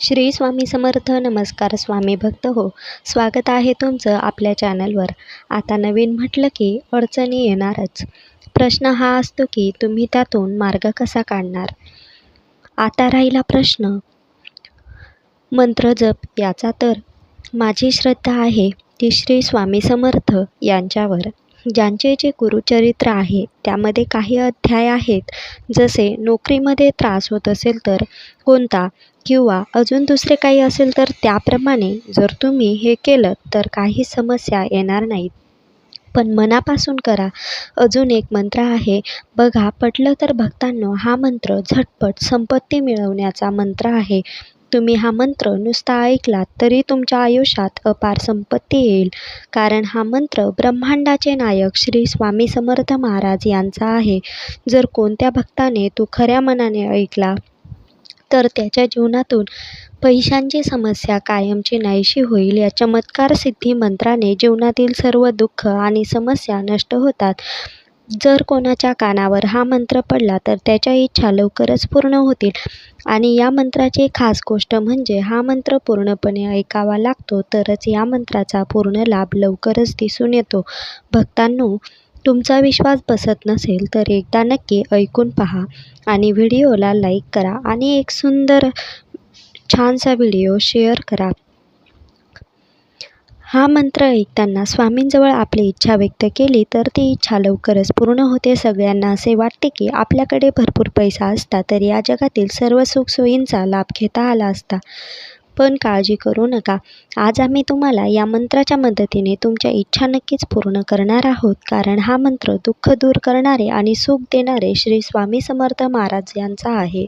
श्री स्वामी समर्थ. नमस्कार स्वामी भक्त हो. स्वागत आहे तुमचं आपल्या चॅनलवर. आता नवीन म्हटलं की अडचणी येणारच. प्रश्न हा असतो की तुम्ही त्यातून मार्ग कसा काढणार? आता राहिला प्रश्न. मंत्र जप याचा तर. माझी श्रद्धा आहे ती श्री स्वामी समर्थ यांच्यावर. ज्यांचे जे गुरुचरित्र आहे त्यामध्ये काही अध्याय आहेत. जसे नोकरीमध्ये त्रास होत असेल तर कोणता? किंवा अजून दुसरे काही असेल तर त्याप्रमाणे जर तुम्ही हे केलं तर काही समस्या येणार नाहीत. पण मनापासून करा. अजून एक मंत्र आहे. बघा पटलं तर भक्तांनो हा मंत्र झटपट संपत्ती मिळवण्याचा मंत्र आहे. तुम्ही हा मंत्र नुसता ऐकलात तरी तुमच्या आयुष्यात अपार संपत्ती येईल. कारण हा मंत्र ब्रह्मांडाचे नायक श्री स्वामी समर्थ महाराज यांचा आहे. जर कोणत्या भक्ताने तो खऱ्या मनाने ऐकला तर त्याच्या जीवनातून पैशांची समस्या कायमची नाहीशी होईल. या चमत्कार सिद्धी मंत्राने जीवनातील सर्व दुःख आणि समस्या नष्ट होतात. जर कोणाच्या कानावर हा मंत्र पडला तर त्याच्या इच्छा लवकरच पूर्ण होतील. आणि या मंत्राची खास गोष्ट म्हणजे हा मंत्र पूर्णपणे ऐकावा लागतो तरच या मंत्राचा पूर्ण लाभ लवकरच दिसून येतो. भक्तांनो तुमचा विश्वास बसत नसेल तर एकदा नक्की ऐकून पहा आणि व्हिडिओला लाईक करा आणि एक सुंदर छानसा व्हिडिओ शेअर करा. हा मंत्र ऐकताना स्वामींजवळ आपली इच्छा व्यक्त केली तर ती इच्छा लवकरच पूर्ण होते. सगळ्यांना असे वाटते की आपल्याकडे भरपूर पैसा असता तर या जगातील सर्व सुखसोयींचा लाभ घेता आला असता. पण काळजी करू नका. आज आम्ही तुम्हाला या मंत्राच्या मदतीने तुमच्या इच्छा नक्कीच पूर्ण करणार आहोत. कारण हा मंत्र दुःख दूर करणारे आणि सुख देणारे श्री स्वामी समर्थ महाराज यांचा आहे.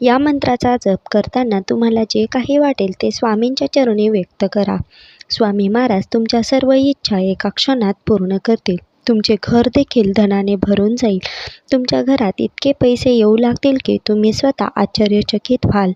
या मंत्राचा जप करताना तुम्हाला जे काही वाटेल ते स्वामींच्या चरणी व्यक्त करा. स्वामी महाराज तुमच्या सर्व इच्छा एका क्षणात पूर्ण करतील. तुमचे घर देखील धनाने भरून जाईल. तुमच्या घरात इतके पैसे येऊ लागतील की तुम्ही स्वतः आश्चर्यचकित व्हाल.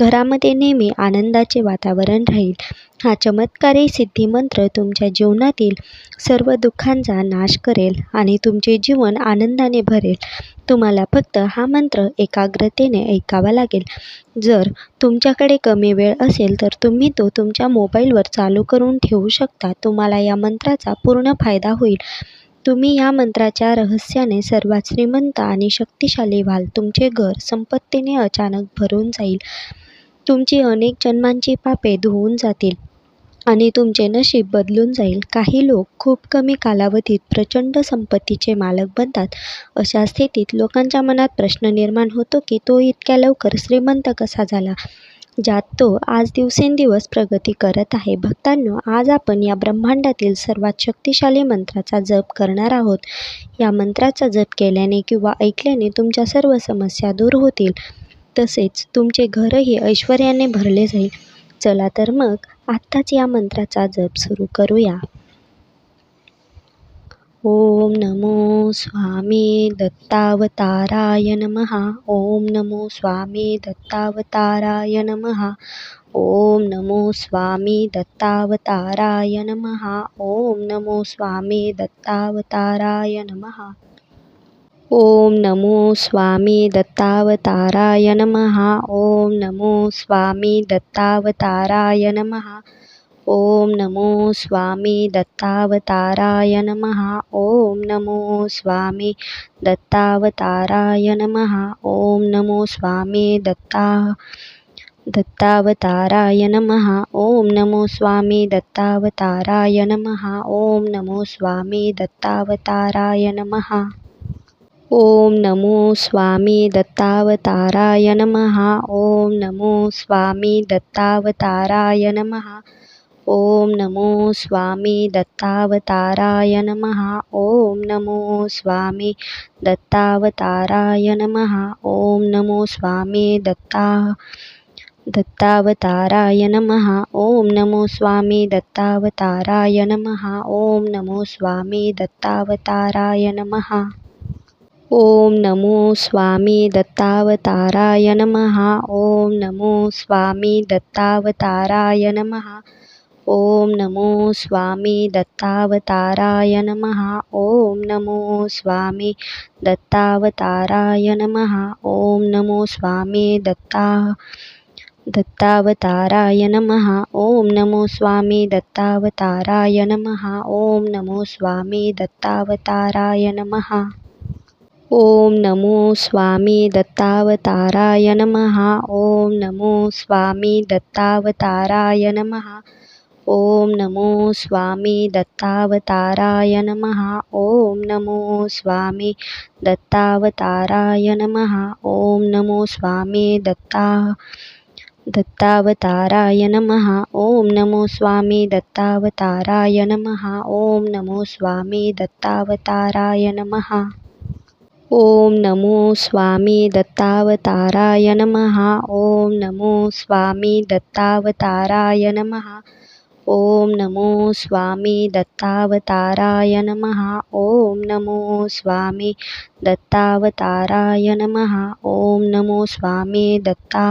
घरामध्ये नेहमी आनंदाचे वातावरण राहील. हा चमत्कारी सिद्धिमंत्र तुमच्या जीवनातील सर्व दुःखांचा नाश करेल आणि तुमचे जीवन आनंदाने भरेल. तुम्हाला फक्त हा मंत्र एकाग्रतेने ऐकावा लागेल. जर तुमच्याकडे कमी वेळ असेल तर तुम्ही तो तुमच्या मोबाईलवर चालू करून ठेवू शकता. तुम्हाला या मंत्राचा पूर्ण फायदा होईल. तुम्ही या मंत्राच्या रहस्याने सर्वात श्रीमंत आणि शक्तिशाली व्हाल. तुमचे घर संपत्तीने अचानक भरून जाईल. तुमची अनेक जन्मांची पापे धुवून जातील. आणि तुमचे नशीब बदलून जाईल. काही लोक खूप कमी कालावधीत प्रचंड संपत्तीचे मालक बनतात. अशा स्थितीत लोकांच्या मनात प्रश्न निर्माण होतो की तो इतक्या लवकर श्रीमंत कसा झाला? ज्यात तो आज दिवसेंदिवस प्रगती करत आहे. भक्तांनो आज आपण या ब्रह्मांडातील सर्वात शक्तिशाली मंत्राचा जप करणार आहोत. या मंत्राचा जप केल्याने किंवा ऐकल्याने तुमच्या सर्व समस्या दूर होतील. तसेच तुमचे घरही ऐश्वर्याने भरले जाईल. चला तर मग आत्ताच या मंत्राचा जप सुरू करूया. ओम नमो स्वामी दत्तावताराय नमः. ओम नमो स्वामी दत्तावताराय नमः. ओम नमो स्वामी दत्तावताराय नमः. ओम नमो स्वामी दत्तावताराय नमः. ओम नमो स्वामी दत्तावताराय नमः। ओम नमो स्वामी दत्तावताराय नमः। ओम नमो स्वामी दत्तावताराय नमः। ओम नमो स्वामी दत्तावताराय नमः। ओम नमो स्वामी दत्ता दत्तावताराय नमः। ओम नमो स्वामी दत्तावताराय नमः। ओम नमो स्वामी दत्तावताराय नमः। ओम नमो स्वामी दत्तावताराय नमः। ओम नमो स्वामी दत्तावताराय नमः। ओम नमो स्वामी दत्तावताराय नमः। ओम नमो स्वामी दत्तावताराय नमः। ओम नमो स्वामी दत्ता दत्तावताराय नमः। ओम नमो स्वामी दत्तावताराय नमः। ओम नमो स्वामी दत्तावताराय नमः। ओम नमो स्वामी दत्तावताराय नमः। ओम नमो स्वामी दत्तावताराय नमः। ओम नमो स्वामी दत्तावताराय नमः। ओम नमो स्वामी दत्तावताराय नमः। ओम नमो स्वामी दत्ता दत्तावताराय नमः। ॐ नमो स्वामी दत्तावताराय नमः। ॐ नमो स्वामी दत्तावताराय नमः। ॐ नमो स्वामी दत्तावताराय नमः। ॐ नमो स्वामी दत्तावताराय नमः। ॐ नमो स्वामी दत्तावताराय नमः। ॐ नमो स्वामी दत्तावताराय नमः। ॐ नमो स्वामी दत्ता दत्तावताराय नमः। ॐ नमो स्वामी दत्तावताराय नमः। ॐ नमो स्वामी दत्तावताराय नमः। ॐ नमो स्वामी दत्तावताराय नमः। ॐ नमो स्वामी दत्तावताराय नमः। ॐ नमो स्वामी दत्तावताराय नमः। ॐ नमो स्वामी दत्तावताराय नमः। ॐ नमो स्वामी दत्ता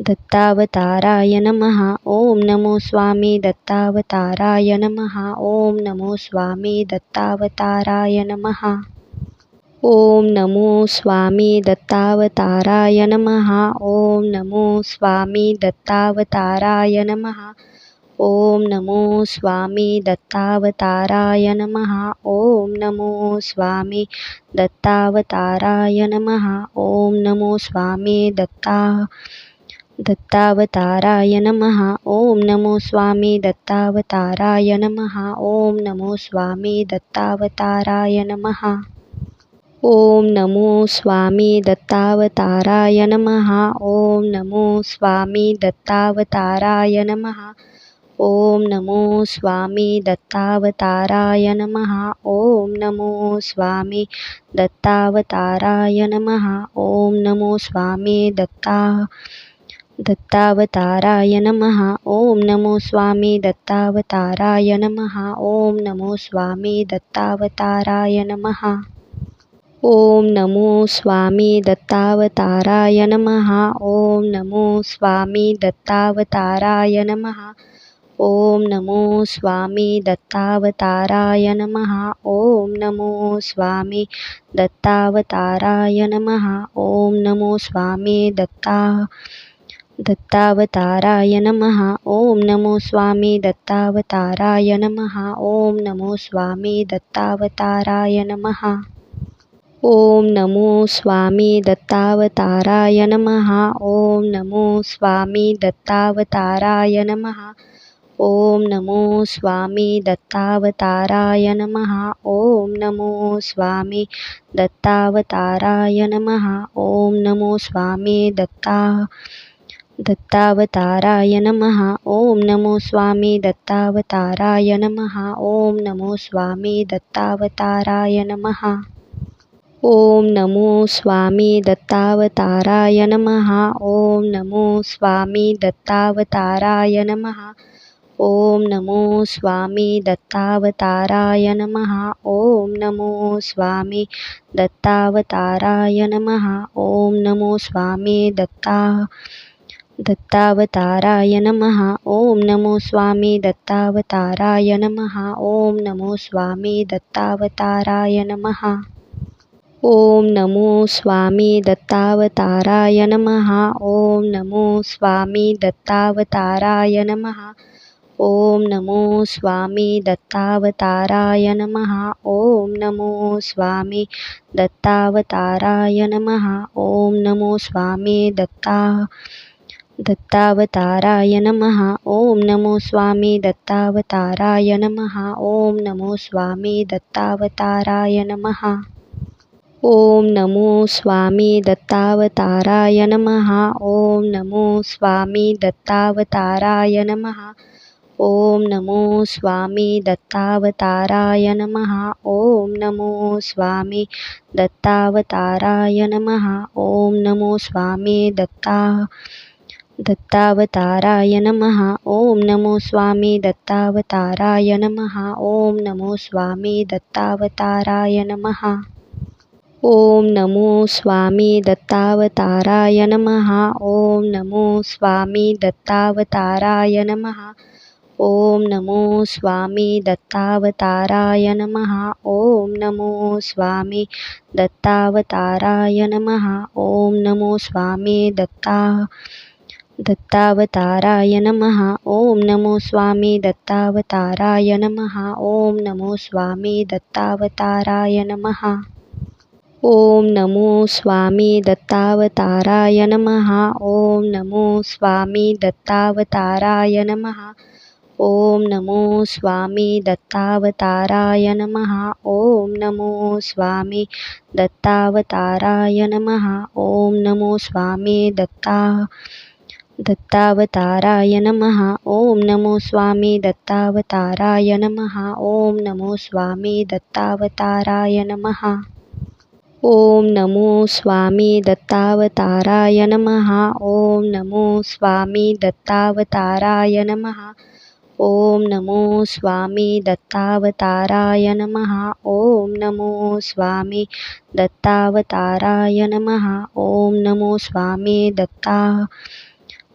दत्तावताराय नमः। ॐ नमो स्वामी दत्तावताराय नमः। ॐ नमो स्वामी दत्तावताराय नमः। ॐ नमो स्वामी दत्तावताराय नमः। ॐ नमो स्वामी दत्तावताराय नमः। ॐ नमो स्वामी दत्तावताराय नमः। ॐ नमो स्वामी दत्तावताराय नमः। ॐ नमो स्वामी दत्ता दत्तावताराय नमः। ॐ नमो स्वामी दत्तावताराय नमः। ॐ नमो स्वामी दत्तावताराय नमः। ॐ नमो स्वामी दत्तावताराय नमः। ॐ नमो स्वामी दत्तावताराय नमः। ॐ नमो स्वामी दत्तावताराय नमः। ॐ नमो स्वामी दत्तावताराय नमः। ॐ नमो स्वामी दत्ता दत्तावताराय नमः। ॐ नमो स्वामी दत्तावताराय नमः। ॐ नमो स्वामी दत्तावताराय नमः। ॐ नमो स्वामी दत्तावताराय नमः। ॐ नमो स्वामी दत्तावताराय नमः। ॐ नमो स्वामी दत्तावताराय नमः। ॐ नमो स्वामी दत्तावताराय नमः। ॐ नमो स्वामी दत्ता दत्तावताराय नमः। ॐ नमो स्वामी दत्तावताराय नमः। ॐ नमो स्वामी दत्तावताराय नमः। ॐ नमो स्वामी दत्तावताराय नमः। ॐ नमो स्वामी दत्तावताराय नमः। ॐ नमो स्वामी दत्तावताराय नमः। ॐ नमो स्वामी दत्तावताराय नमः। ॐ नमो स्वामी दत्ता दत्तावताराय नमः। ॐ नमो स्वामी दत्तावताराय नमः। ॐ नमो स्वामी दत्तावताराय नमः। ॐ नमो स्वामी दत्तावताराय नमः। ॐ नमो स्वामी दत्तावताराय नमः। ॐ नमो स्वामी दत्तावताराय नमः। ॐ नमो स्वामी दत्तावताराय नमः। ॐ नमो स्वामी दत्ता दत्तावताराय नमः। ॐ नमो स्वामी दत्तावताराय नमः। ॐ नमो स्वामी दत्तावताराय नमः। ॐ नमो स्वामी दत्तावताराय नमः। ॐ नमो स्वामी दत्तावताराय नमः। ॐ नमो स्वामी दत्तावताराय नमः। ॐ नमो स्वामी दत्तावताराय नमः। ॐ नमो स्वामी दत्ता दत्तावताराय नमः। ॐ नमो स्वामी दत्तावताराय नमः। ॐ नमो स्वामी दत्तावताराय नमः। ॐ नमो स्वामी दत्तावताराय नमः। ॐ नमो स्वामी दत्तावताराय नमः। ॐ नमो स्वामी दत्तावताराय नमः। ॐ नमो स्वामी दत्तावताराय नमः। ॐ नमो स्वामी दत्ता दत्तावताराय नमः। ॐ नमो स्वामी दत्तावताराय नमः। ॐ नमो स्वामी दत्तावताराय नमः। ॐ नमो स्वामी दत्तावताराय नमः। ॐ नमो स्वामी दत्तावताराय नमः। ॐ नमो स्वामी दत्तावताराय नमः। ॐ नमो स्वामी दत्तावताराय नमः। ॐ नमो स्वामी दत्ता दत्तावताराय नमः। ॐ नमो स्वामी दत्तावताराय नमः। ॐ नमो स्वामी दत्तावताराय नमः। ॐ नमो स्वामी दत्तावताराय नमः। ॐ नमो स्वामी दत्तावताराय नमः। ॐ नमो स्वामी दत्तावताराय नमः। ॐ नमो स्वामी दत्तावताराय नमः। ॐ नमो स्वामी दत्ता दत्तावताराय नमः। ॐ नमो स्वामी दत्तावताराय नमः। ॐ नमो स्वामी दत्तावताराय नमः। ॐ नमो स्वामी दत्तावताराय नमः। ॐ नमो स्वामी दत्तावताराय नमः। ॐ नमो स्वामी दत्तावताराय नमः। ॐ नमो स्वामी दत्तावताराय नमः। ॐ नमो स्वामी दत्ता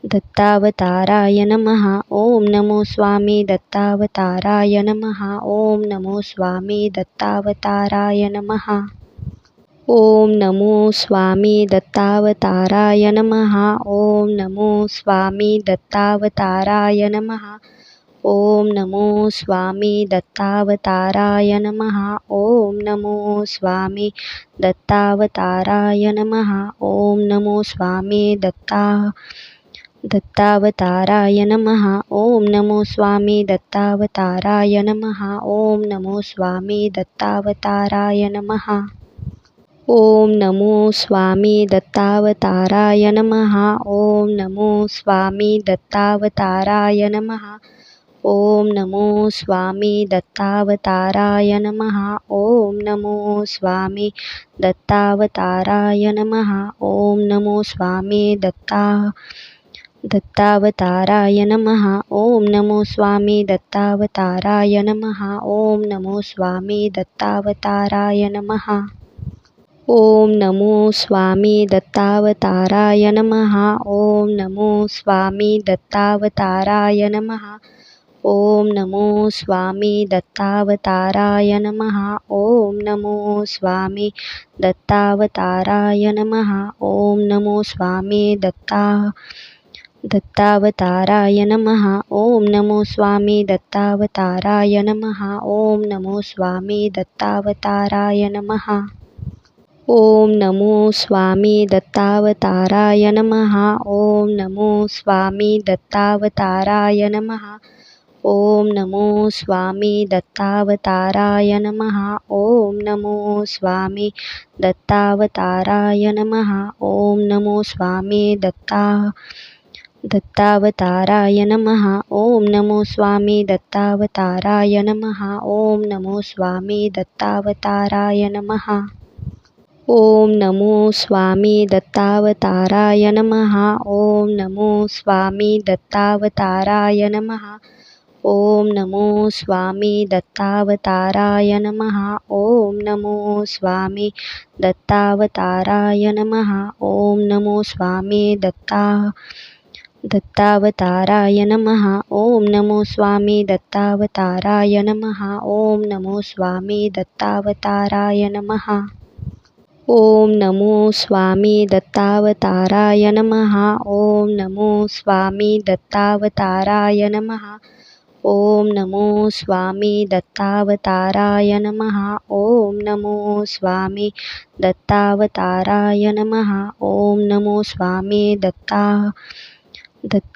दत्तावताराय नमः। ॐ नमो स्वामी दत्तावताराय नमः। ॐ नमो स्वामी दत्तावताराय नमः। ॐ नमो स्वामी दत्तावताराय नमः। ॐ नमो स्वामी दत्तावताराय नमः। ॐ नमो स्वामी दत्तावताराय नमः। ॐ नमो स्वामी दत्तावताराय नमः। ॐ नमो स्वामी दत्ता दत्तावताराय नमः। ॐ नमो स्वामी दत्तावताराय नमः। ॐ नमो स्वामी दत्तावताराय नमः। ॐ नमो स्वामी दत्तावताराय नमः। ॐ नमो स्वामी दत्तावताराय नमः। ॐ नमो स्वामी दत्तावताराय नमः। ॐ नमो स्वामी दत्तावताराय नमः। ॐ नमो स्वामी दत्ता दत्तावताराय नमः। ॐ नमो स्वामी दत्तावताराय नमः। ॐ नमो स्वामी दत्तावताराय नमः। ॐ नमो स्वामी दत्तावताराय नमः। ॐ नमो स्वामी दत्तावताराय नमः। ॐ नमो स्वामी दत्तावताराय नमः। ॐ नमो स्वामी दत्तावताराय नमः। ॐ नमो स्वामी दत्ता दत्तावताराय नमः। ॐ नमो स्वामी दत्तावताराय नमः। ॐ नमो स्वामी दत्तावताराय नमः। ॐ नमो स्वामी दत्तावताराय नमः। ॐ नमो स्वामी दत्तावताराय नमः। ॐ नमो स्वामी दत्तावताराय नमः। ॐ नमो स्वामी दत्तावताराय नमः। ॐ नमो स्वामी दत्ता दत्तावताराय नमः। ॐ नमो स्वामी दत्तावताराय नमः। ॐ नमो स्वामी दत्तावताराय नमः। ॐ नमो स्वामी दत्तावताराय नमः। ॐ नमो स्वामी दत्तावताराय नमः। ॐ नमो स्वामी दत्तावताराय नमः। ॐ नमो स्वामी दत्तावताराय नमः। ॐ नमो स्वामी दत्ता दत्तावताराय नमः। ॐ नमो स्वामी दत्तावताराय नमः। ॐ नमो स्वामी दत्तावताराय नमः। ॐ नमो स्वामी दत्तावताराय नमः। ॐ नमो स्वामी दत्तावताराय नमः। ॐ नमो स्वामी दत्तावताराय नमः। ॐ नमो स्वामी दत्तावताराय नमः। ॐ नमो स्वामी दत्ता दत्त